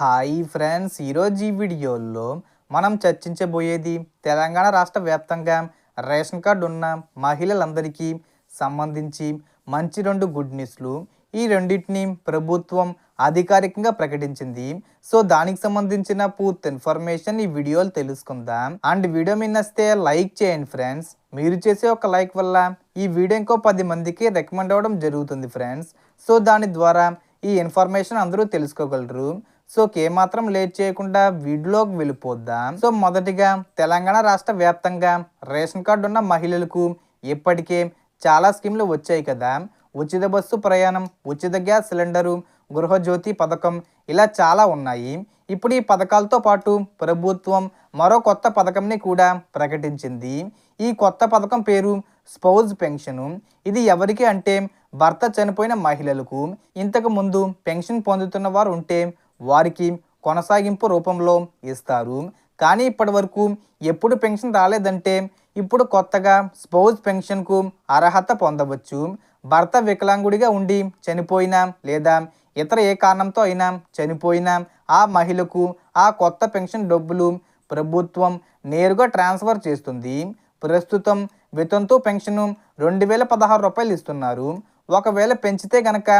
Hi friends ఈరోజు ఈ వీడియోలో మనం చర్చించబోయేది తెలంగాణ రాష్ట్ర వ్యాప్తంగా రేషన్ కార్డు ఉన్న మహిళలందరికీ సంబంధించి మంచి రెండు గుడ్ న్యూస్లు. ఈ రెండింటిని ప్రభుత్వం అధికారికంగా ప్రకటించింది. సో దానికి సంబంధించిన పూర్తి ఇన్ఫర్మేషన్ ఈ వీడియోలు తెలుసుకుందాం. అండ్ వీడియో మీద నచ్చితే లైక్ చేయండి ఫ్రెండ్స్. మీరు చేసే ఒక లైక్ వల్ల ఈ వీడియో ఇంకో పది మందికి రికమెండ్ అవ్వడం జరుగుతుంది ఫ్రెండ్స్. సో దాని ద్వారా ఈ ఇన్ఫర్మేషన్ అందరూ తెలుసుకోగలరు. సో ఏమాత్రం లేట్ చేయకుండా వీడియోలోకి వెళ్ళిపోద్దాం? సో మొదటిగా తెలంగాణ రాష్ట్ర వ్యాప్తంగా రేషన్ కార్డు ఉన్న మహిళలకు ఇప్పటికే చాలా స్కీమ్లు వచ్చాయి కదా. ఉచిత బస్సు ప్రయాణం ఉచిత గ్యాస్ సిలిండరు గృహజ్యోతి పథకం ఇలా చాలా ఉన్నాయి. ఇప్పుడు ఈ పథకాలతో పాటు ప్రభుత్వం మరో కొత్త పథకంని కూడా ప్రకటించింది. ఈ కొత్త పథకం పేరు స్పౌజ్ పెన్షను. ఇది ఎవరికి అంటే భర్త చనిపోయిన మహిళలకు. ఇంతకు ముందు పెన్షన్ పొందుతున్న వారు ఉంటే వారికి కొనసాగింపు రూపంలో ఇస్తారు. కానీ ఇప్పటి వరకు ఎప్పుడు పెన్షన్ రాలేదంటే ఇప్పుడు కొత్తగా స్పౌజ్ పెన్షన్కు అర్హత పొందవచ్చు. భర్త వికలాంగుడిగా ఉండి చనిపోయినా లేదా ఇతర ఏ కారణంతో అయినా చనిపోయినా ఆ మహిళకు ఆ కొత్త పెన్షన్ డబ్బులు ప్రభుత్వం నేరుగా ట్రాన్స్ఫర్ చేస్తుంది. ప్రస్తుతం వితంతు పెన్షన్ రెండు వేల పదహారు రూపాయలు ఇస్తున్నారు. ఒకవేళ పెంచితే గనక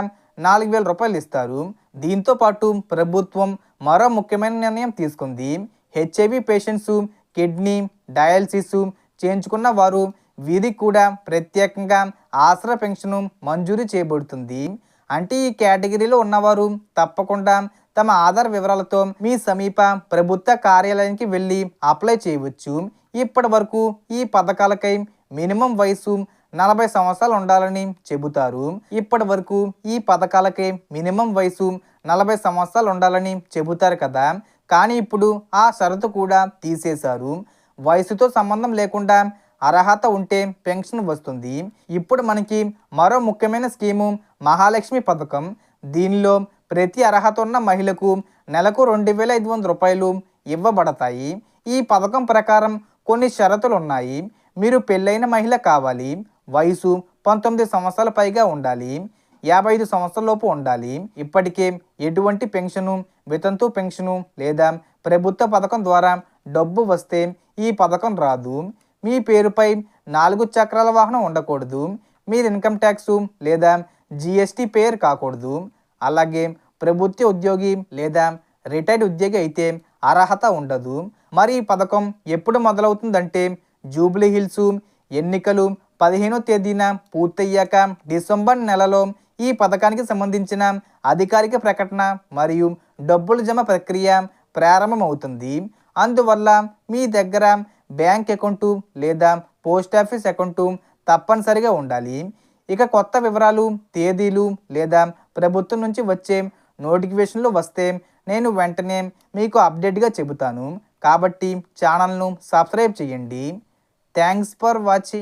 నాలుగు వేల రూపాయలు ఇస్తారు. దీంతో పాటు ప్రభుత్వం మరో ముఖ్యమైన నిర్ణయం తీసుకుంది. హెచ్ఐవి పేషెంట్స్ కిడ్నీ డయాలసిస్ చేయించుకున్న వారు వీరికి కూడా ప్రత్యేకంగా ఆసరా పెన్షన్ మంజూరు చేయబడుతుంది. అంటే ఈ కేటగిరీలో ఉన్నవారు తప్పకుండా తమ ఆధార్ వివరాలతో మీ సమీప ప్రభుత్వ కార్యాలయానికి వెళ్ళి అప్లై చేయవచ్చు. ఇప్పటి వరకు ఈ పథకాలకై మినిమం వయసు నలభై సంవత్సరాలు ఉండాలని చెబుతారు. ఇప్పటి వరకు ఈ పథకాలకే మినిమం వయసు నలభై సంవత్సరాలు ఉండాలని చెబుతారు కదా. కానీ ఇప్పుడు ఆ షరతు కూడా తీసేశారు. వయసుతో సంబంధం లేకుండా అర్హత ఉంటే పెన్షన్ వస్తుంది. ఇప్పుడు మనకి మరో ముఖ్యమైన స్కీము మహాలక్ష్మి పథకం. దీనిలో ప్రతి అర్హత ఉన్న మహిళకు నెలకు రెండు వేల ఐదు వందల రూపాయలు ఇవ్వబడతాయి. ఈ పథకం ప్రకారం కొన్ని షరతులు ఉన్నాయి. మీరు పెళ్ళైన మహిళ కావాలి. వయసు పంతొమ్మిది సంవత్సరాల పైగా ఉండాలి. యాభై ఐదు సంవత్సరాలలోపు ఉండాలి. ఇప్పటికే ఎటువంటి పెన్షను వితంతు పెన్షను లేదా ప్రభుత్వ పథకం ద్వారా డబ్బు వస్తే ఈ పథకం రాదు. మీ పేరుపై నాలుగు చక్రాల వాహనం ఉండకూడదు. మీరు ఇన్కమ్ ట్యాక్స్ లేదా జిఎస్టీ పేరు కాకూడదు. అలాగే ప్రభుత్వ ఉద్యోగి లేదా రిటైర్డ్ ఉద్యోగి అయితే అర్హత ఉండదు. మరి ఈ పథకం ఎప్పుడు మొదలవుతుందంటే జూబ్లీ హిల్స్ ఎన్నికలు పదిహేనో తేదీన పూర్తయ్యాక డిసెంబర్ నెలలో ఈ పథకానికి సంబంధించిన అధికారిక ప్రకటన మరియు డబ్బులు జమ ప్రక్రియ ప్రారంభమవుతుంది. అందువల్ల మీ దగ్గర బ్యాంక్ అకౌంటు లేదా పోస్ట్ ఆఫీస్ అకౌంటు తప్పనిసరిగా ఉండాలి. ఇక కొత్త వివరాలు తేదీలు లేదా ప్రభుత్వం నుంచి వచ్చే నోటిఫికేషన్లు వస్తే నేను వెంటనే మీకు అప్డేట్గా చెబుతాను. కాబట్టి ఛానల్ను సబ్స్క్రైబ్ చేయండి. Thanks for watching.